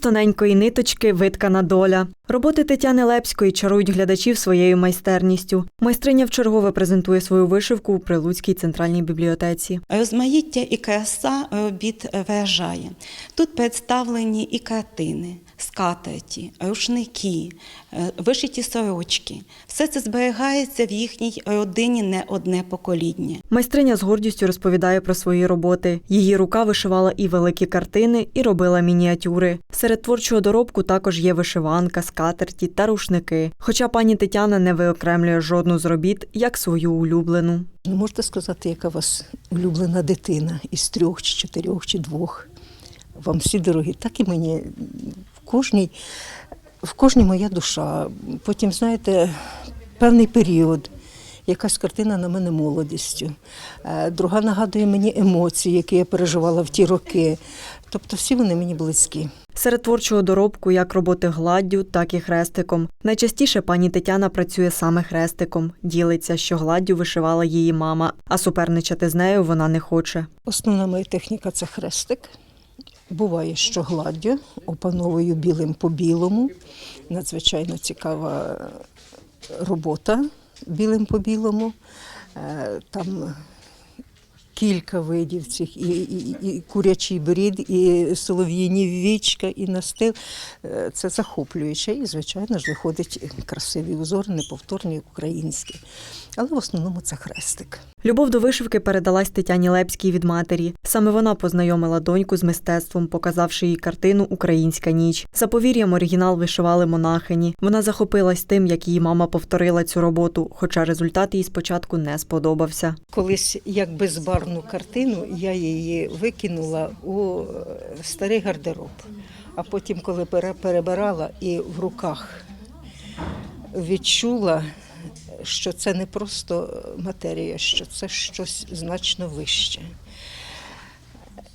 тоненької ниточки виткана доля. Роботи Тетяни Лепської чарують глядачів своєю майстерністю. Майстриня вчергове презентує свою вишивку у Прилуцькій центральній бібліотеці. Розмаїття і краса робіт вражає. Тут представлені і картини, скатерті, рушники, е, вишиті сорочки. Все це зберігається в їхній родині не одне покоління. Майстриня з гордістю розповідає про свої роботи. Її рука вишивала і великі картини, і робила мініатюри. Серед творчого доробку також є вишиванка, скатерті та рушники. Хоча пані Тетяна не виокремлює жодну з робіт як свою улюблену. Ну, можете сказати, яка у вас улюблена дитина із трьох, чи чотирьох, чи двох. Вам всі дорогі, так і мені. В кожній, в кожній моя душа. Потім, знаєте, певний період. Якась картина на мене молодістю. Е, Друга нагадує мені емоції, які я переживала в ті роки. Тобто всі вони мені близькі. Серед творчого доробку як роботи гладдю, так і хрестиком. Найчастіше пані Тетяна працює саме хрестиком. Ділиться, що гладдю вишивала її мама, а суперничати з нею вона не хоче. Основна моя техніка це хрестик. Буває, що гладдю, опановую білим по білому. Надзвичайно цікава робота білим по білому. Е, Там кілька видів цих і, і, і курячий брід, і солов'їні вічка, і настил. Е, Це захоплююче і, звичайно ж, виходить красивий узор, неповторний український. Але в основному це хрестик. Любов до вишивки передалась Тетяні Лепській від матері. Саме вона познайомила доньку з мистецтвом, показавши їй картину Українська ніч. За повір'ям оригінал вишивали монахині. Вона захопилась тим, як її мама повторила цю роботу, хоча результат їй спочатку не сподобався. Колись як безбарвну картину я її викинула у е, старий гардероб. А потім, коли пере- перебирала і в руках відчула, що це не просто матерія, що це щось значно вище.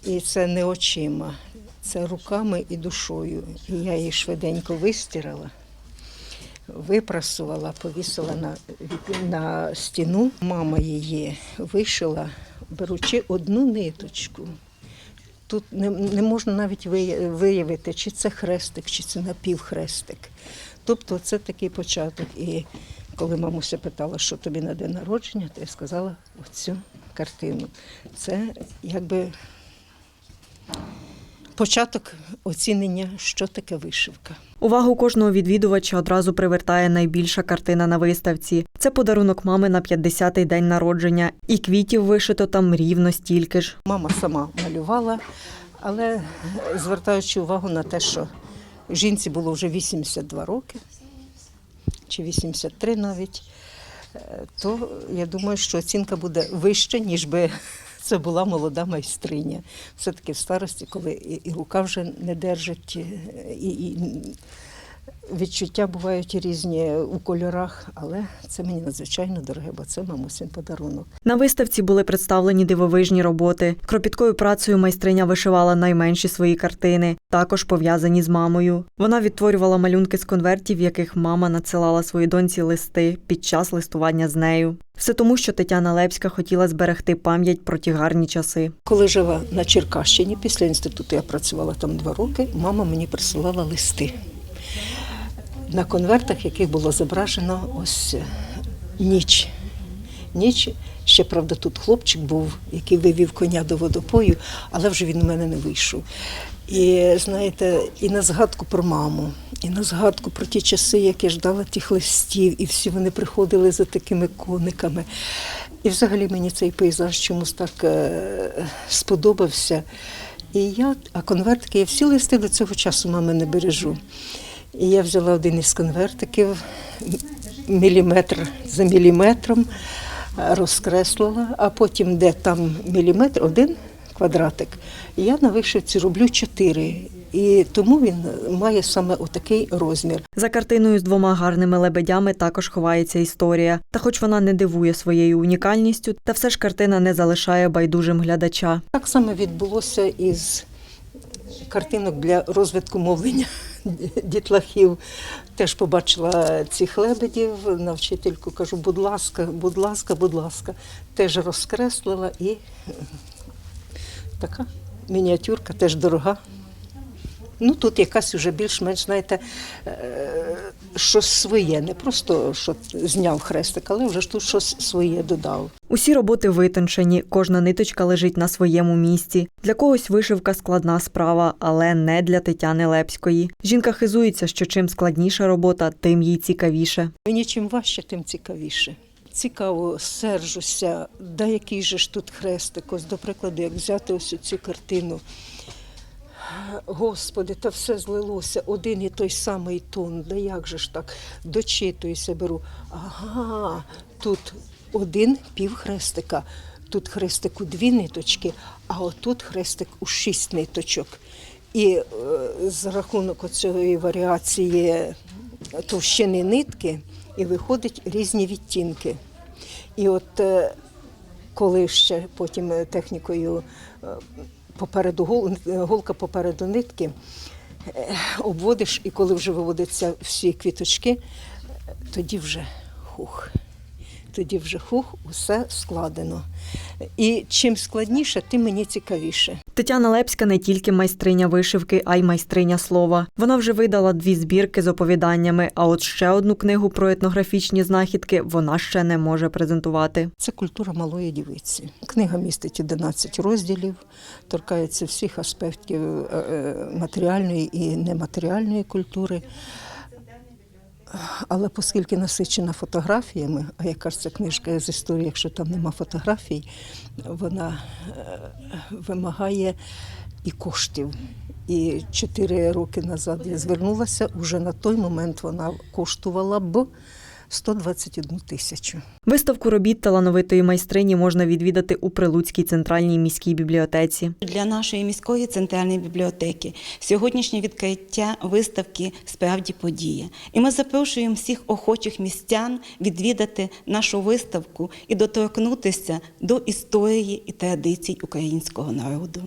І це не очима, це руками і душою. І я її швиденько вистирала випрасувала, повісила на, на стіну. Мама її вишила, беручи одну ниточку. Тут не, не можна навіть виявити, чи це хрестик, чи це напівхрестик. Тобто це такий початок. І коли мамуся питала, що тобі на день народження, то я сказала оцю картину. Це якби початок оцінення, що таке вишивка. Увагу кожного відвідувача одразу привертає найбільша картина на виставці. Це подарунок мами на 50-й день народження, і квітів вишито там рівно стільки ж. Мама сама малювала, але звертаючи увагу на те, що жінці було вже 82 роки, чи 83 навіть, е, то я думаю, що оцінка буде вища, ніж би це була молода майстриня. Все-таки в старості, коли і, рука вже не держить, е, і, і відчуття бувають різні у кольорах, але це мені надзвичайно дороге, бо це мамусин подарунок. На виставці були представлені дивовижні роботи. Кропіткою працею майстриня вишивала найменші свої картини, також пов'язані з мамою. Вона відтворювала малюнки з конвертів, в яких мама надсилала своїй доньці листи під час листування з нею. Все тому, що Тетяна Лепська хотіла зберегти пам'ять про ті гарні часи. Коли жила на Черкащині, після інституту я працювала там два роки, мама мені присилала листи на конвертах, яких було зображено ось е, ніч. Ніч. Ще, правда, тут хлопчик був, який вивів коня до водопою, але вже він у мене не вийшов. І знаєте, і на згадку про маму, і на згадку про ті часи, як я ждала тих листів, і всі вони приходили за такими кониками. І взагалі мені цей пейзаж чомусь так е, сподобався. І я, а конвертики, я всі листи до цього часу мами не бережу. І я взяла один із конвертиків, міліметр за міліметром, розкреслила, а потім, де там міліметр, один квадратик, я на вишивці роблю чотири. І тому він має саме отакий розмір. За картиною з двома гарними лебедями також ховається історія. Та хоч вона не дивує своєю унікальністю, та все ж картина не залишає байдужим глядача. Так само відбулося із картинок для розвитку мовлення дітлахів. Теж побачила цих лебедів, на вчительку кажу, будь ласка, будь ласка, будь ласка. Теж розкреслила і така мініатюрка, теж дорога. Ну тут якась уже більш-менш, знаєте, е, щось своє, не просто що зняв хрестик, але вже ж тут щось своє додав. Усі роботи витончені, кожна ниточка лежить на своєму місці. Для когось вишивка складна справа, але не для Тетяни Лепської. Жінка хизується, що чим складніша робота, тим їй цікавіше. Мені чим важче, тим цікавіше. Цікаво, сержуся, да який же ж тут хрестик. Ось, до прикладу, як взяти ось цю картину. Господи, та все злилося, один і той самий тон. Да як же ж так? Дочитуюся, беру. Ага, тут один півхрестика, тут хрестик у дві ниточки, а отут хрестик у шість ниточок. І е, з рахунок цієї варіації товщини нитки, і виходять різні відтінки. І от е, коли ще потім е, технікою е, попереду гол- голка попереду нитки е, обводиш, і коли вже виводяться всі квіточки, тоді вже хух. Тоді вже хух, усе складено. І чим складніше, тим мені цікавіше. Тетяна Лепська не тільки майстриня вишивки, а й майстриня слова. Вона вже видала дві збірки з оповіданнями, а от ще одну книгу про етнографічні знахідки вона ще не може презентувати. Це культура малої дівиці. Книга містить 11 розділів, торкається всіх аспектів е, е, матеріальної і нематеріальної культури. Але оскільки насичена фотографіями, а яка ж ця книжка з історії, якщо там нема фотографій, вона е, вимагає і коштів. І чотири роки назад я звернулася, уже на той момент вона коштувала б 121 тисячу. Виставку робіт талановитої майстрині можна відвідати у Прилуцькій центральній міській бібліотеці. Для нашої міської центральної бібліотеки сьогоднішнє відкриття виставки справді подія. І ми запрошуємо всіх охочих містян відвідати нашу виставку і доторкнутися до історії і традицій українського народу.